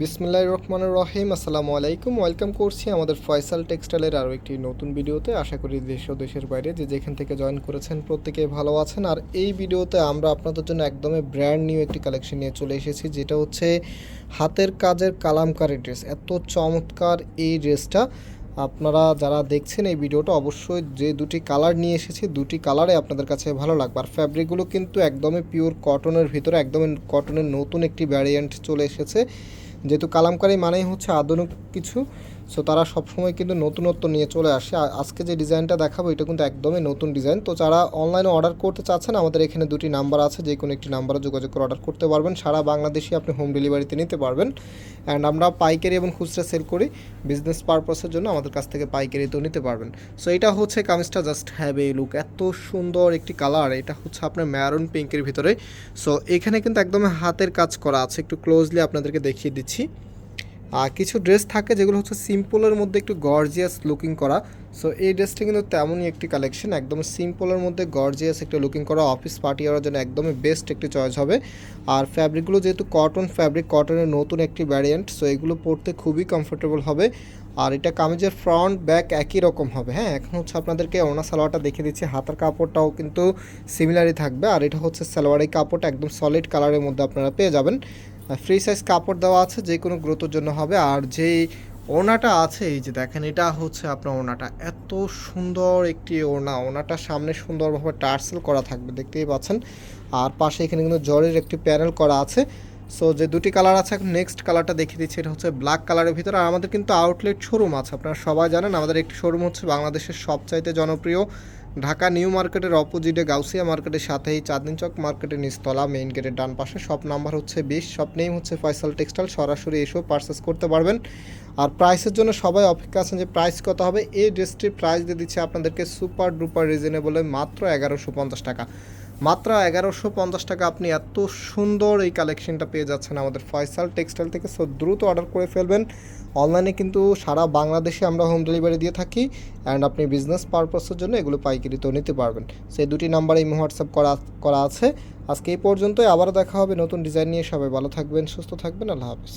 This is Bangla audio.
বিসমিল্লাহ রহমানুর রহিম, আসসালামু আলাইকুম। ওয়েলকাম করছি আমাদের ফয়সাল টেক্সটাইলের আরও একটি নতুন ভিডিওতে। আশা করি দেশ ও দেশের বাইরে যে যেখান থেকে জয়েন করেছেন প্রত্যেকে ভালো আছেন। আর এই ভিডিওতে আমরা আপনাদের জন্য একদমই ব্র্যান্ড নিউ একটি কালেকশন নিয়ে চলে এসেছি, যেটা হচ্ছে হাতের কাজের কালামকারি ড্রেস। এত চমৎকার এই ড্রেসটা। আপনারা যারা দেখছেন এই ভিডিওটা, অবশ্যই যে দুটি কালার নিয়ে এসেছি, দুটি কালারে আপনাদের কাছে ভালো লাগবে। আর ফ্যাব্রিকগুলো কিন্তু একদমই পিওর কটনের ভিতরে, একদমই কটনের নতুন একটি ভ্যারিয়েন্ট চলে এসেছে। যেহেতু কালামকারী মানেই হচ্ছে আধুনিক কিছু সো তারা সবসময় কিন্তু নতুনত্ব নিয়ে চলে আসে। আজকে যে ডিজাইনটা দেখাবো, এটা কিন্তু একদমই নতুন ডিজাইন। তো যারা অনলাইনে অর্ডার করতে চাচ্ছেন, আমাদের এখানে দুটি নাম্বার আছে, যে কোনো একটি নাম্বারে যোগাযোগ করে অর্ডার করতে পারবেন। সারা বাংলাদেশে আপনি হোম ডেলিভারিতে নিতে পারবেন। অ্যান্ড আমরা পাইকারি এবং খুচরা সেল করি। বিজনেস পারপাসের জন্য আমাদের কাছ থেকে পাইকারিতেও নিতে পারবেন। সো এটা হচ্ছে কামিজটা। জাস্ট হ্যাভ এ লুক এত সুন্দর একটি কালার এটা হচ্ছে আপনার ম্যারুন পিঙ্কের ভিতরে। সো এখানে কিন্তু একদম হাতের কাজ করা আছে। একটু ক্লোজলি আপনাদেরকে দেখিয়ে দিচ্ছি। কিছু ড্রেস থাকে যেগুলো হচ্ছে সিম্পলের মধ্যে একটু গর্জিয়াস লুকিং করা। সো এই ড্রেসটা কিন্তু তেমনই একটি কালেকশন একদম সিম্পলের মধ্যে গর্জিয়াস একটা লুকিং করা। অফিস পার্টি করার জন্য একদমই বেস্ট একটি চয়েস হবে। আর ফ্যাব্রিকগুলো যেহেতু কটন ফ্যাব্রিক কটনের নতুন একটি ভ্যারিয়েন্ট সো এগুলো পরতে খুবই কমফোর্টেবল হবে। আর এটা কামিজের ফ্রন্ট ব্যাক একই রকম হবে। হ্যাঁ এখন হচ্ছে আপনাদেরকে ওনা সালোয়ারটা দেখে দিচ্ছি। হাতার কাপড়টাও কিন্তু সিমিলারই থাকবে। আর এটা হচ্ছে সালোয়ারের কাপড়টা একদম সলিড কালারের মধ্যে আপনারা পেয়ে যাবেন। ফ্রি সাইজ কাপড় দেওয়া আছে, যে কোনো গ্রোথের জন্য হবে। আর যেই ওড়নাটা আছে, এই যে দেখেন, এটা হচ্ছে আপনার ওড়নাটা। এত সুন্দর একটি ওড়না। ওড়নাটার সামনে সুন্দরভাবে টার্সেল করা থাকবে, দেখতেই পাচ্ছেন। আর পাশে এখানে কিন্তু জরির একটি প্যানেল করা আছে। সো যে দুটি কালার আছে, এখন নেক্সট কালারটা দেখিয়ে দিচ্ছি, এটা হচ্ছে ব্ল্যাক কালারের ভিতরে। আর আমাদের কিন্তু আউটলেট শোরুম আছে, আপনারা সবাই জানেন। আমাদের একটি শোরুম হচ্ছে বাংলাদেশের সবচাইতে জনপ্রিয় ঢাকা নিউ মার্কেটের অপোজিটে গাউসিয়া মার্কেটের সাথেই চাঁদনী চক মার্কেটের নিচতলা মেইন গেটের ডান পাশে। শপ নাম্বার হচ্ছে বিশ। শপ নেম হচ্ছে ফয়সাল টেক্সটাইল। সরাসরি এসেও পারচেস করতে পারবেন। আর প্রাইসের জন্য সবাই অপেক্ষা আছেন যে প্রাইস কত হবে। এই ড্রেসটির প্রাইস দিয়ে দিচ্ছে আপনাদেরকে সুপার ডুপার রিজনেবলে মাত্র এগারোশো পঞ্চাশ টাকা। মাত্র এগারোশো পঞ্চাশ টাকা আপনি এত সুন্দর এই কালেকশনটা পেয়ে যাচ্ছেন আমাদের ফয়সাল টেক্সটাইল থেকে। সো দ্রুত অর্ডার করে ফেলবেন। অনলাইনে কিন্তু সারা বাংলাদেশে আমরা হোম ডেলিভারি দিয়ে থাকি অ্যান্ড আপনি বিজনেস পারপাসের জন্য এগুলো পাইকারিতেও নিতে পারবেন। সেই দুটি নাম্বার এই হোয়াটসঅ্যাপ করা করা আছে। আজকে এই পর্যন্তই। আবারও দেখা হবে নতুন ডিজাইন নিয়ে। সবাই ভালো থাকবেন, সুস্থ থাকবেন। আল্লাহ হাফিজ।